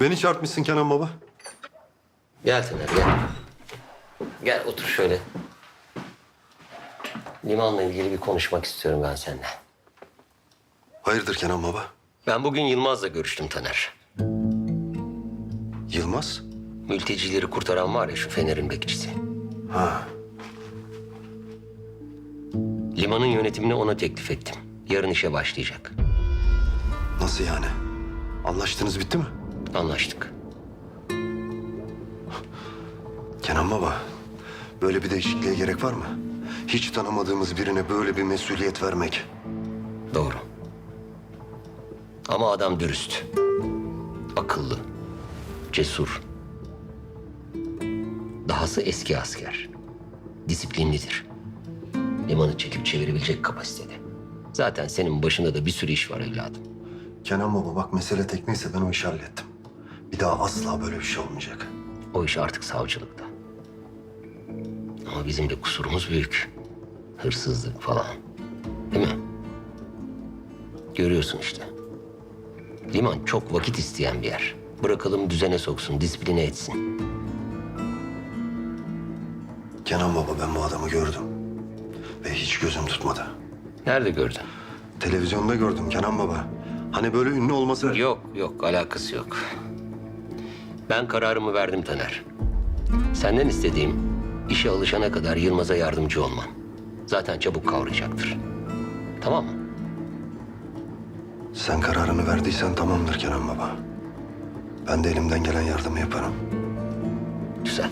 Beni çarpmışsın Kenan baba. Gel Taner gel. Gel otur şöyle. Limanla ilgili bir konuşmak istiyorum ben seninle. Hayırdır Kenan baba? Ben bugün Yılmaz'la görüştüm Taner. Yılmaz? Mültecileri kurtaran var ya şu Fener'in bekçisi. Ha. Limanın yönetimini ona teklif ettim. Yarın işe başlayacak. Nasıl yani? Anlaştınız bitti mi? Anlaştık. Kenan baba, böyle bir değişikliğe gerek var mı? Hiç tanımadığımız birine böyle bir mesuliyet vermek. Doğru. Ama adam dürüst. Akıllı. Cesur. Dahası eski asker. Disiplinlidir. Limanı çekip çevirebilecek kapasitede. Zaten senin başında da bir sürü iş var evladım. Kenan baba bak mesele tekneyse ben o işi hallettim. Bir daha asla böyle bir şey olmayacak. O iş artık savcılıkta. Ama bizim de kusurumuz büyük. Hırsızlık falan. Değil mi? Görüyorsun işte. Liman çok vakit isteyen bir yer. Bırakalım düzene soksun, disipline etsin. Kenan baba ben bu adamı gördüm. Ve hiç gözüm tutmadı. Nerede gördün? Televizyonda gördüm Kenan baba. Hani böyle ünlü olması... Yok, yok. Alakası yok. Ben kararımı verdim Taner. Senden istediğim işe alışana kadar Yılmaz'a yardımcı olman. Zaten çabuk kavrayacaktır. Tamam mı? Sen kararını verdiysen tamamdır Kenan baba. Ben de elimden gelen yardımı yaparım. Güzel.